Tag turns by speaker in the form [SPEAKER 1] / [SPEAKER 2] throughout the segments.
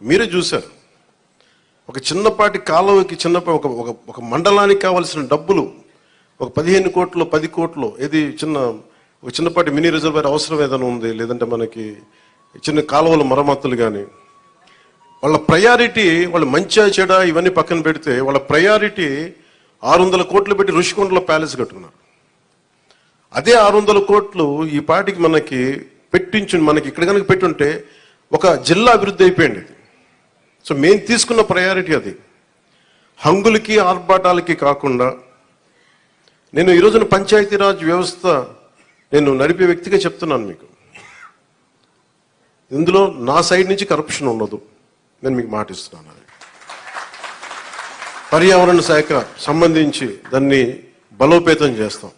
[SPEAKER 1] మీరే చూశారు. ఒక చిన్నపాటి కాలువకి చిన్న ఒక ఒక మండలానికి కావాల్సిన డబ్బులు ఒక పదిహేను కోట్లు పది కోట్లు ఏది చిన్న ఒక చిన్నపాటి మినీ రిజర్వేర్ అవసరం ఏదైనా ఉంది లేదంటే మనకి చిన్న కాలువల మరమ్మతులు కానీ వాళ్ళ ప్రయారిటీ వాళ్ళ మంచిగా చెడ ఇవన్నీ పక్కన పెడితే వాళ్ళ ప్రయారిటీ ఆరు వందల కోట్లు పెట్టి ఋషికొండలో ప్యాలెస్ కట్టుకున్నారు. అదే ఆరు వందల కోట్లు ఈ పాటికి మనకి పెట్టించు మనకి ఇక్కడ కనుక పెట్టుంటే ఒక జిల్లా అభివృద్ధి అయిపోయింది. సో మేము తీసుకున్న ప్రయారిటీ అది. హంగులకి ఆర్భాటాలకి కాకుండా నేను ఈ రోజున పంచాయతీరాజ్ వ్యవస్థ నేను నడిపే వ్యక్తిగా చెప్తున్నాను మీకు. ఇందులో నా సైడ్ నుంచి కరప్షన్ ఉండదు. నేను మీకు మాటిస్తున్నాను అది. పర్యావరణ శాఖ సంబంధించి దాన్ని బలోపేతం చేస్తాం.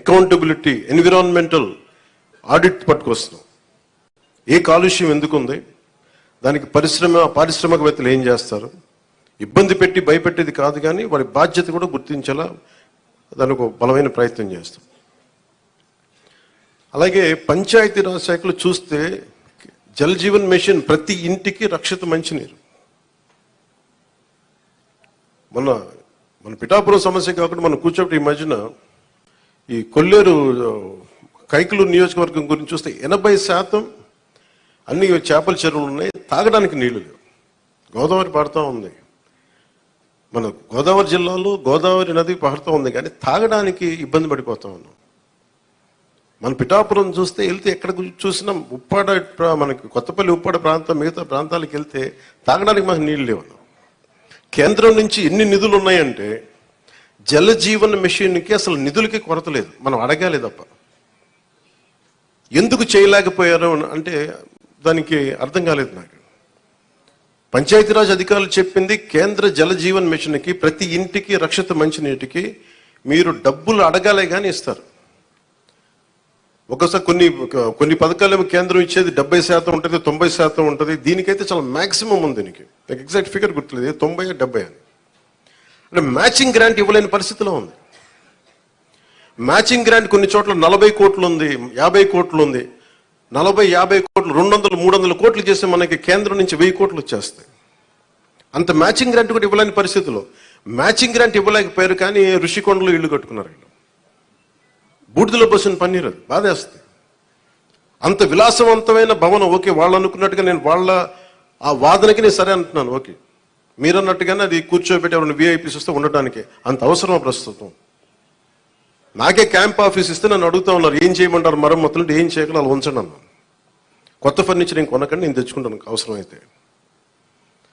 [SPEAKER 1] అకౌంటబిలిటీ ఎన్విరాన్మెంటల్ ఆడిట్ పట్టుకొస్తాం ఏ కాలుష్యం ఎందుకు ఉంది దానికి పరిశ్రమ పారిశ్రామికవేత్తలు ఏం చేస్తారు? ఇబ్బంది పెట్టి భయపెట్టేది కాదు కానీ వారి బాధ్యత కూడా గుర్తించేలా దానికి ఒక బలమైన ప్రయత్నం చేస్తాం. అలాగే పంచాయతీరాజ్ శాఖలు చూస్తే జల్ జీవన్ మిషన్ ప్రతి ఇంటికి రక్షిత మంచినీరు. మన మన పిఠాపురం సమస్య కాకుండా మనం కూర్చోబెట్టి ఈ మధ్యన ఈ కొల్లేరు కైకులు నియోజకవర్గం గురించి చూస్తే ఎనభై శాతం అన్ని చేపల చెరువులు ఉన్నాయి. తాగడానికి నీళ్ళు లేవు. గోదావరి పాడుతూ ఉంది. మన గోదావరి జిల్లాలో గోదావరి నది పాడుతూ ఉంది కానీ తాగడానికి ఇబ్బంది పడిపోతా ఉన్నాం. మన పిఠాపురం చూస్తే వెళ్తే ఎక్కడ చూసినా ఉప్పాడ మనకి కొత్తపల్లి ఉప్పాడ ప్రాంతం మిగతా ప్రాంతాలకు వెళ్తే తాగడానికి మనకు నీళ్ళు లేవు కేంద్రం నుంచి ఎన్ని నిధులు ఉన్నాయంటే జల జీవన మిషన్కి అసలు నిధులకి కొరత లేదు. మనం అడగాలి తప్ప. ఎందుకు చేయలేకపోయారు అంటే దానికి అర్థం కాలేదు నాకు. పంచాయతీరాజ్ అధికారులు చెప్పింది కేంద్ర జల జీవన్ మిషన్కి ప్రతి ఇంటికి రక్షిత మంచినీటికి మీరు డబ్బులు అడగాలే కానీ ఇస్తారు. ఒకసారి కొన్ని కొన్ని పథకాలు కేంద్రం ఇచ్చేది డెబ్బై శాతం ఉంటుంది తొంభై శాతం ఉంటుంది. దీనికైతే చాలా మ్యాక్సిమం ఉంది దీనికి. నాకు ఎగ్జాక్ట్ ఫిగర్ గుర్తులేదు తొంభై డెబ్బై అని. అంటే మ్యాచింగ్ గ్రాంట్ ఇవ్వలేని పరిస్థితిలో ఉంది. మ్యాచింగ్ గ్రాంట్ కొన్ని చోట్ల నలభై కోట్లు ఉంది యాభై కోట్లు ఉంది. నలభై యాభై కోట్లు రెండు వందలు మూడు వందల కోట్లు చేస్తే మనకి కేంద్రం నుంచి వెయ్యి కోట్లు వచ్చేస్తాయి. అంత మ్యాచింగ్ గ్రాంట్ కూడా ఇవ్వలేని పరిస్థితిలో మ్యాచింగ్ గ్రాంట్ ఇవ్వలేకపోయారు కానీ ఋషికొండలో ఇల్లు కట్టుకున్నారు వీళ్ళు. బూడిదలో బస్సును పన్నీరు అది బాధేస్తుంది. అంత విలాసవంతమైన భవనం ఓకే వాళ్ళు అనుకున్నట్టుగా నేను వాళ్ళ ఆ వాదనకి నేను సరే అంటున్నాను ఓకే. మీరు అన్నట్టుగానే అది కూర్చోబెట్టి ఎవరైనా వీఐపీస్ వస్తే ఉండటానికి అంత అవసరం ప్రస్తుతం? నాకే క్యాంప్ ఆఫీస్ ఇస్తే నన్ను అడుగుతా ఉన్నారు ఏం చేయమంటారు? మరమ్మతులు అంటే ఏం చేయకుండా అలా ఉంచండి అన్నాను. కొత్త ఫర్నిచర్ నేను కొనకండి నేను తెచ్చుకుంటాను అవసరం అయితే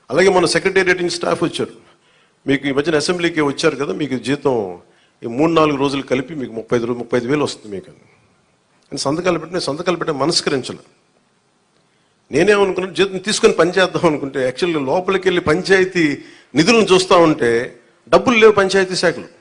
[SPEAKER 1] అలాగే మన సెక్రటేరియట్ స్టాఫ్ వచ్చారు. మీకు ఈ మధ్యన అసెంబ్లీకి వచ్చారు కదా మీకు జీతం ఈ మూడు నాలుగు రోజులు కలిపి మీకు ముప్పై ఐదు ముప్పై ఐదు వేలు వస్తుంది మీకు. నేను సంతకాలు పెట్టి నేను సంతకాలు పెట్టి మనస్కరించలే. నేనేమనుకున్నాను జీతం తీసుకొని పని చేద్దాం అనుకుంటే యాక్చువల్గా లోపలికి వెళ్ళి పంచాయతీ నిధులను చూస్తూ ఉంటే డబ్బులు లేవు పంచాయతీ శాఖలు.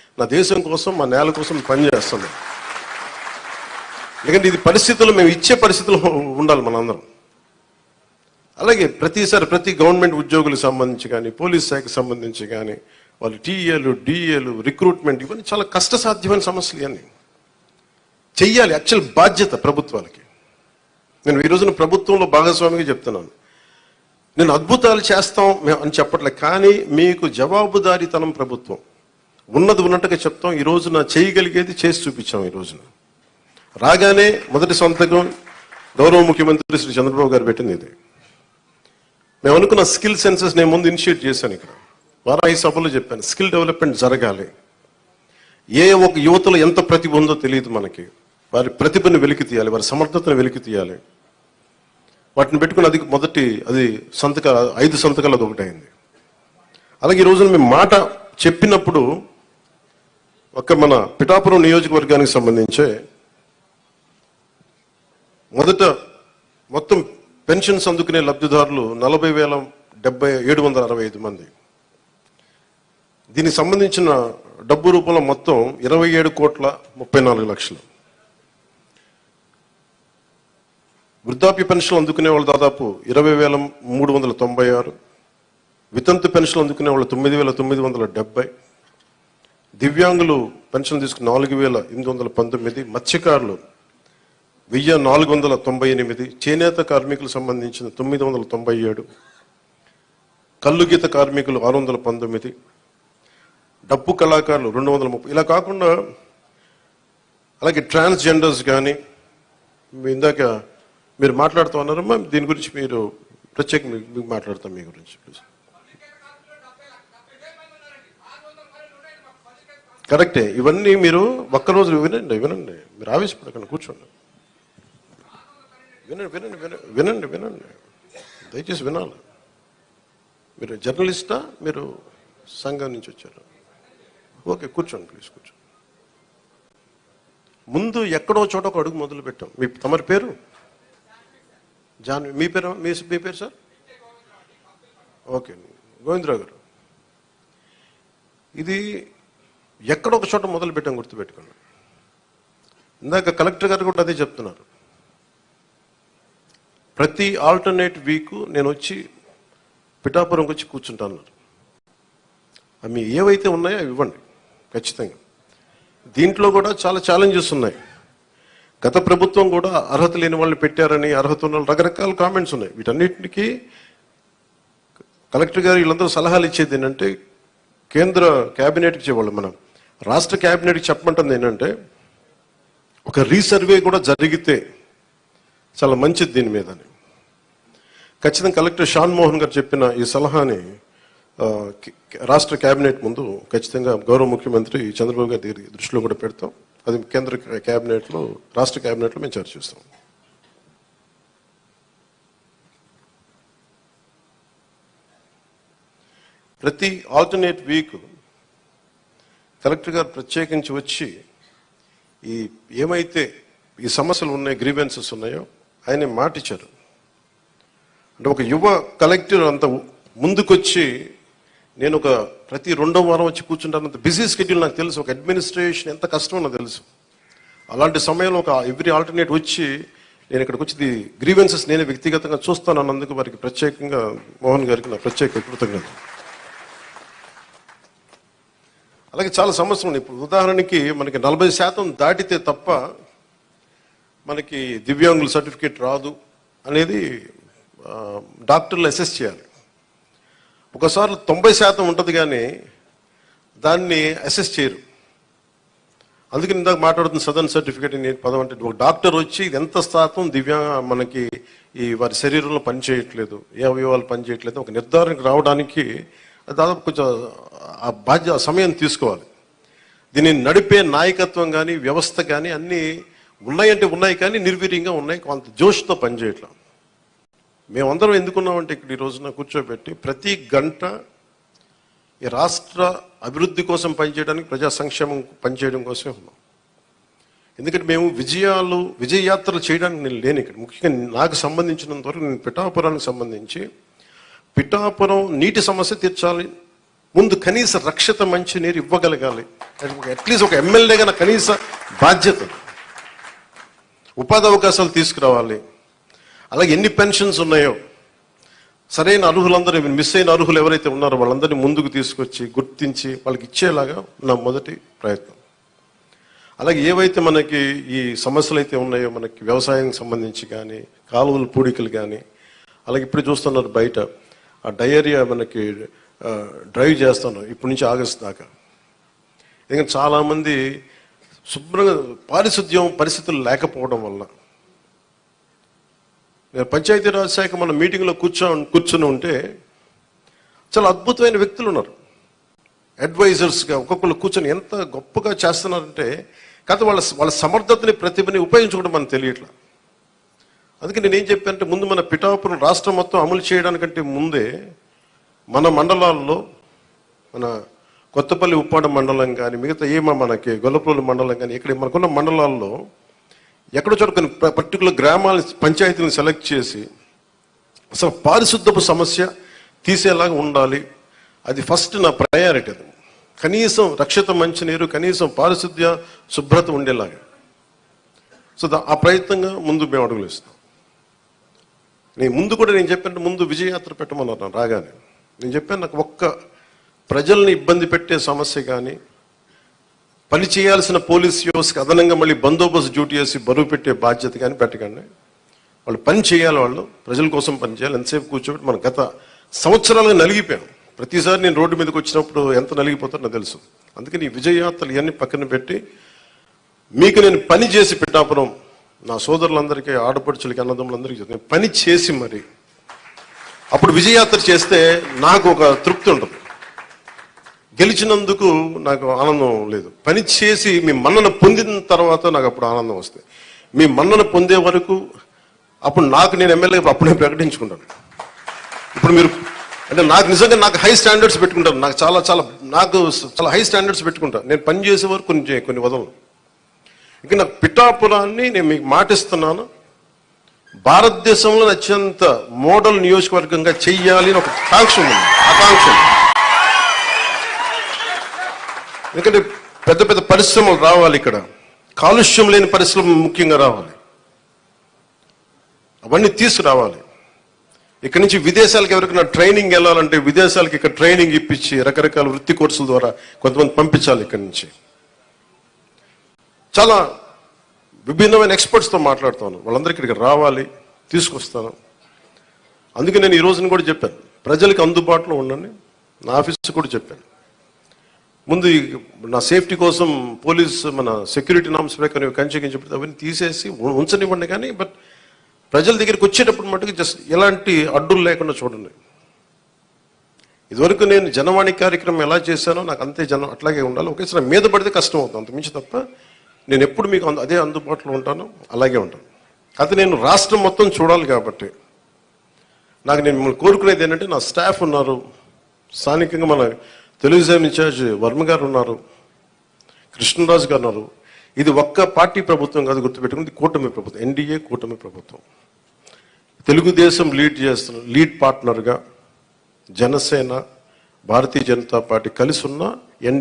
[SPEAKER 1] నా దేశం కోసం మా నేల కోసం పనిచేస్తుంది ఎందుకంటే ఇది పరిస్థితులు మేము ఇచ్చే పరిస్థితులు ఉండాలి మనందరం. అలాగే ప్రతిసారి ప్రతి గవర్నమెంట్ ఉద్యోగులకు సంబంధించి కానీ పోలీస్ శాఖకు సంబంధించి కానీ వాళ్ళు టీఏలు డిఏలు రిక్రూట్మెంట్ ఇవన్నీ చాలా కష్టసాధ్యమైన సమస్యలు ఇవన్నీ. చెయ్యాలి యాక్చువల్ బాధ్యత ప్రభుత్వాలకి. నేను ఈ రోజున ప్రభుత్వంలో భాగస్వామిగా చెప్తున్నాను. నేను అద్భుతాలు చేస్తాం మేము అని చెప్పట్లే కానీ మీకు జవాబుదారీతనం ప్రభుత్వం. ఉన్నది ఉన్నట్టుగా చెప్తాం. ఈ రోజున చేయగలిగేది చేసి చూపించాం ఈ రోజున. రాగానే మొదటి సంతకం గౌరవ ముఖ్యమంత్రి శ్రీ చంద్రబాబు గారు పెట్టింది ఇది. మేము అనుకున్న స్కిల్ సెన్సెస్ నేను ముందు ఇనిషియేట్ చేశాను ఇక్కడ. వారాహి సభలో చెప్పాను స్కిల్ డెవలప్మెంట్ జరగాలి. ఏ ఒక యువతలో ఎంత ప్రతిభ ఉందో తెలియదు మనకి. వారి ప్రతిభను వెలికి తీయాలి వారి సమర్థతను వెలికి తీయాలి. వాటిని పెట్టుకుని అది మొదటి అది సంతక ఐదు సంతకాలు అది ఒకటైంది. అలాగే ఈ రోజున మేము మాట చెప్పినప్పుడు ఒక మన పిఠాపురం నియోజకవర్గానికి సంబంధించే మొదట మొత్తం పెన్షన్స్ అందుకునే లబ్ధిదారులు నలభై వేల డెబ్బై ఏడు వందల అరవై ఐదు మంది. దీనికి సంబంధించిన డబ్బు రూపంలో మొత్తం ఇరవై ఏడు కోట్ల ముప్పై నాలుగు లక్షలు. వృద్ధాప్య పెన్షన్ అందుకునే వాళ్ళు దాదాపు ఇరవై వేల మూడు వందల తొంభై ఆరు. వితంతు పెన్షన్ అందుకునే వాళ్ళు తొమ్మిది వేల తొమ్మిది వందల డెబ్బై. దివ్యాంగులు పెన్షన్ తీసుకుని నాలుగు వేల ఎనిమిది వందల పంతొమ్మిది మత్స్యకారులు వెయ్యి నాలుగు వందల తొంభై ఎనిమిది చేనేత కార్మికులకు సంబంధించిన తొమ్మిది వందల తొంభై ఏడు కల్లుగీత కార్మికులు ఆరు వందల పంతొమ్మిది డప్పు కళాకారులు రెండు వందల ముప్పై. ఇలా కాకుండా అలాగే ట్రాన్స్జెండర్స్ కానీ మీ ఇందాక మీరు మాట్లాడుతూ ఉన్నారమ్మా దీని గురించి మీరు ప్రత్యేకంగా మీకు మాట్లాడతాం మీ గురించి ప్లీజ్ కరెక్టే. ఇవన్నీ మీరు ఒక్కరోజు వినండి వినండి. మీరు ఆవేశపడకండి కూర్చోండి. వినండి వినండి వినండి వినండి దయచేసి వినాలి. మీరు జర్నలిస్టా? మీరు సంఘం నుంచి వచ్చారు? ఓకే కూర్చోండి ప్లీజ్ కూర్చోండి. ముందు ఎక్కడో చోట ఒక అడుగు మొదలు పెట్టాం. మీ తమరి పేరు? జాన్ మీ పేరు మీ మీ పేరు సార్? ఓకే. గోవిందరావు గారు. ఇది ఎక్కడో ఒక చోట మొదలు పెట్టాం గుర్తుపెట్టుకోండి. ఇందాక కలెక్టర్ గారు కూడా అదే చెప్తున్నారు. ప్రతి ఆల్టర్నేట్ వీక్ నేను వచ్చి పిఠాపురంకి వచ్చి కూర్చుంటాను అవి ఏవైతే ఉన్నాయో అవి ఇవ్వండి ఖచ్చితంగా. దీంట్లో కూడా చాలా ఛాలెంజెస్ ఉన్నాయి. గత ప్రభుత్వం కూడా అర్హత లేని వాళ్ళని పెట్టారని అర్హత ఉన్న రకరకాల కామెంట్స్ ఉన్నాయి. వీటన్నిటికీ కలెక్టర్ గారు వీళ్ళందరూ సలహాలు ఇచ్చేది ఏంటంటే కేంద్ర క్యాబినెట్కి ఇచ్చేవాళ్ళు మనం. రాష్ట్ర క్యాబినెట్కి చెప్పమంటుంది ఏంటంటే ఒక రీసర్వే కూడా జరిగితే చాలా మంచిది దీని మీదని ఖచ్చితంగా కలెక్టర్ షాన్ మోహన్ గారు చెప్పిన ఈ సలహాని రాష్ట్ర కేబినెట్ ముందు ఖచ్చితంగా గౌరవ ముఖ్యమంత్రి చంద్రబాబు గారి దగ్గర దృష్టిలో కూడా పెడతాం. అది కేంద్ర కేబినెట్లో రాష్ట్ర కేబినెట్లో మేము చర్చిస్తాం ప్రతి ఆల్టర్నేట్ వీక్ కలెక్టర్ గారు ప్రత్యేకించి వచ్చి ఈ ఏమైతే ఈ సమస్యలు ఉన్నాయి గ్రీవెన్సెస్ ఉన్నాయో ఆయన మాటిచ్చారు. అంటే ఒక యువ కలెక్టర్ అంత ముందుకొచ్చి నేను ఒక ప్రతి రెండో వారం వచ్చి కూర్చుంటానంత బిజీ స్కెడ్యూల్ నాకు తెలుసు ఒక అడ్మినిస్ట్రేషన్ ఎంత కష్టమో నాకు తెలుసు. అలాంటి సమయంలో ఒక ఎవ్రీ ఆల్టర్నేట్ వచ్చి నేను ఇక్కడికి వచ్చి గ్రీవెన్సెస్ నేను వ్యక్తిగతంగా చూస్తాను అన్నందుకు వారికి ప్రత్యేకంగా మోహన్ గారికి నా ప్రత్యేక కృతజ్ఞత అలాగే చాలా సమస్యలు ఉన్నాయి ఇప్పుడు ఉదాహరణకి మనకి నలభై శాతం దాటితే తప్ప మనకి దివ్యాంగుల సర్టిఫికేట్ రాదు అనేది డాక్టర్లు అసెస్ చేయాలి. ఒకసారి తొంభై శాతం ఉంటుంది కానీ దాన్ని అసెస్ చేయరు. అందుకని ఇందాక మాట్లాడుతున్న సదన్ సర్టిఫికేట్ నేను పదం అంటే ఒక డాక్టర్ వచ్చి ఎంత శాతం దివ్యాంగ మనకి ఈ వారి శరీరంలో పనిచేయట్లేదు ఏ అవయవాలు పనిచేయట్లేదు ఒక నిర్ధారణకు రావడానికి దాదాపు కొంచెం ఆ బాధ్య సమయం తీసుకోవాలి. దీన్ని నడిపే నాయకత్వం కానీ వ్యవస్థ కానీ అన్నీ ఉన్నాయంటే ఉన్నాయి కానీ నిర్వీర్యంగా ఉన్నాయి. కొంత జోష్తో పనిచేయట్లా మేమందరం ఎందుకున్నామంటే ఇక్కడ ఈ రోజున కూర్చోబెట్టి ప్రతి గంట ఈ రాష్ట్ర అభివృద్ధి కోసం పనిచేయడానికి ప్రజా సంక్షేమం పనిచేయడం కోసమే ఉన్నాం. ఎందుకంటే మేము విజయాలు విజయయాత్రలు చేయడానికి నేను లేను ఇక్కడ. ముఖ్యంగా నాకు సంబంధించినంత వరకు నేను పిఠాపురానికి సంబంధించి పిఠాపురం నీటి సమస్య తీర్చాలి ముందు కనీస రక్షిత మంచి నీరు ఇవ్వగలగాలి. అట్లీస్ట్ ఒక ఎమ్మెల్యేగా నా కనీస బాధ్యత. ఉపాధి అవకాశాలు తీసుకురావాలి. అలాగే ఎన్ని పెన్షన్స్ ఉన్నాయో. సరైన అర్హులందరూ మిస్ అయిన అర్హులు ఎవరైతే ఉన్నారో వాళ్ళందరినీ ముందుకు తీసుకొచ్చి గుర్తించి వాళ్ళకి ఇచ్చేలాగా నా మొదటి ప్రయత్నం. అలాగే ఏవైతే మనకి ఈ సమస్యలు అయితే ఉన్నాయో మనకి వ్యవసాయానికి సంబంధించి కానీ కాలువలు పూడికలు కానీ అలాగే ఇప్పుడు చూస్తున్నారు బయట ఆ డయేరియా మనకి డ్రైవ్ చేస్తాను ఇప్పటి నుంచి ఆగస్ట్ దాకా. ఎందుకంటే చాలామంది శుభ్రంగా పారిశుద్ధ్యం పరిస్థితులు లేకపోవడం వల్ల. నేను పంచాయతీరాజ్ శాఖ మన మీటింగ్లో కూర్చో కూర్చుని ఉంటే చాలా అద్భుతమైన వ్యక్తులు ఉన్నారు. అడ్వైజర్స్గా ఒక్కొక్కరు కూర్చొని ఎంత గొప్పగా చేస్తున్నారంటే కాకపోతే వాళ్ళ వాళ్ళ సమర్థతని ప్రతిభని ఉపయోగించుకోవడం మనకు తెలియట్లా. అందుకే నేనేం చెప్పానంటే ముందు మన పిఠాపురం రాష్ట్రం మొత్తం అమలు చేయడానికంటే ముందే మన మండలాల్లో మన కొత్తపల్లి ఉప్పాడ మండలం కానీ మిగతా ఏమో మనకి గొల్లపల్లి మండలం కానీ ఇక్కడ మనకున్న మండలాల్లో ఎక్కడో చోట కొన్ని పర్టికులర్ గ్రామాల పంచాయతీలను సెలెక్ట్ చేసి అసలు పారిశుద్ధపు సమస్య తీసేలాగా ఉండాలి. అది ఫస్ట్ నా ప్రయారిటీ అది. కనీసం రక్షిత మంచినీరు కనీసం పారిశుద్ధ్య శుభ్రత ఉండేలాగా. సో దా- ఆ ప్రయత్నంగా ముందు మేము అడుగులు ఇస్తాం నేను ముందు కూడా నేను చెప్పినట్టు ముందు విజయయాత్ర పెట్టమన్నారు రాగానే. నేను చెప్పాను నాకు ఒక్క ప్రజల్ని ఇబ్బంది పెట్టే సమస్య కానీ పని చేయాల్సిన పోలీస్ వ్యవస్థకి అదనంగా మళ్ళీ బందోబస్తు డ్యూటీ చేసి బరువు పెట్టే బాధ్యత కానీ పెట్టకండి. వాళ్ళు పని చేయాలి వాళ్ళు ప్రజల కోసం పని చేయాలి ఎంతసేపు కూర్చోబెట్టి మనం గత సంవత్సరాలుగా నలిగిపోయాం. ప్రతిసారి నేను రోడ్డు మీదకి వచ్చినప్పుడు ఎంత నలిగిపోతారో నాకు తెలుసు. అందుకని ఈ విజయయాత్రలు ఇవన్నీ పక్కన పెట్టి మీకు నేను పని చేసి పిఠాపురం నా సోదరులందరికీ ఆడపడుచులకి అన్నదమ్ములందరికీ చెప్తాను. నేను పని చేసి మరి అప్పుడు విజయయాత్ర చేస్తే నాకు ఒక తృప్తి ఉంటుంది. గెలిచినందుకు నాకు ఆనందం లేదు. పని చేసి మీ మన్నన పొందిన తర్వాత నాకు అప్పుడు ఆనందం వస్తుంది. మీ మన్నన పొందే వరకు అప్పుడు నాకు నేను ఎమ్మెల్యే అప్పుడే ప్రకటించుకుంటాను. ఇప్పుడు మీరు అంటే నాకు నిజంగా నాకు హై స్టాండర్డ్స్ పెట్టుకుంటాను. నాకు చాలా చాలా నాకు చాలా హై స్టాండర్డ్స్ పెట్టుకుంటాను. నేను పని చేసే వరకు కొన్ని కొన్ని వదలను. ఇక నాకు పిఠాపురాన్ని నేను మీకు మాటిస్తున్నాను. భారతదేశంలో అత్యంత మోడల్ నియోజకవర్గంగా చెయ్యాలి అని ఒక కాంక్ష ఉంది. ఆకాంక్ష ఎందుకంటే పెద్ద పెద్ద పరిశ్రమలు రావాలి ఇక్కడ. కాలుష్యం లేని పరిశ్రమ ముఖ్యంగా రావాలి. అవన్నీ తీసుకురావాలి. ఇక్కడ నుంచి విదేశాలకు ఎవరికైనా ట్రైనింగ్ వెళ్ళాలంటే విదేశాలకు ఇక్కడ ట్రైనింగ్ ఇప్పించి రకరకాల వృత్తి కోర్సుల ద్వారా కొంతమంది పంపించాలి ఇక్కడి నుంచి. చాలా విభిన్నమైన ఎక్స్పర్ట్స్తో మాట్లాడుతాను. వాళ్ళందరికీ ఇక్కడికి రావాలి తీసుకొస్తాను. అందుకే నేను ఈ రోజున కూడా చెప్పాను. ప్రజలకు అందుబాటులో ఉండండి. నా ఆఫీస్ కూడా చెప్పాను. ముందు నా సేఫ్టీ కోసం పోలీస్ మన సెక్యూరిటీ నామ్స్ ప్రకారం కంచె చెప్తే అవన్నీ తీసేసి ఉంచనివ్వండి కానీ బట్ ప్రజల దగ్గరికి వచ్చేటప్పుడు మటుకు జస్ట్ ఎలాంటి అడ్డులు లేకుండా చూడండి. ఇదివరకు నేను జనవాణి కార్యక్రమం ఎలా చేశానో నాకు అంతే జనం అట్లాగే ఉండాలి. ఒకేసారి మీద పడితే కష్టం అవుతుంది. అంత మించి తప్ప నేను ఎప్పుడు మీకు అంద- అదే అందుబాటులో ఉంటాను? అలాగే ఉంటాను. అయితే నేను రాష్ట్రం మొత్తం చూడాలి కాబట్టి. నాకు నేను మిమ్మల్ని కోరుకునేది ఏంటంటే నా స్టాఫ్ ఉన్నారు. స్థానికంగా మన తెలుగుదేశం ఇన్ఛార్జ్ వర్మ గారు ఉన్నారు. కృష్ణరాజు గారు ఉన్నారు. ఇది ఒక్క పార్టీ ప్రభుత్వం కాదు గుర్తుపెట్టుకుంది కూటమి ప్రభుత్వం. ఎన్డీఏ కూటమి ప్రభుత్వం. తెలుగుదేశం లీడ్ చేస్తున్న లీడ్ పార్ట్నర్గా జనసేన భారతీయ జనతా పార్టీ కలిసి ఉన్న ఎన్డీ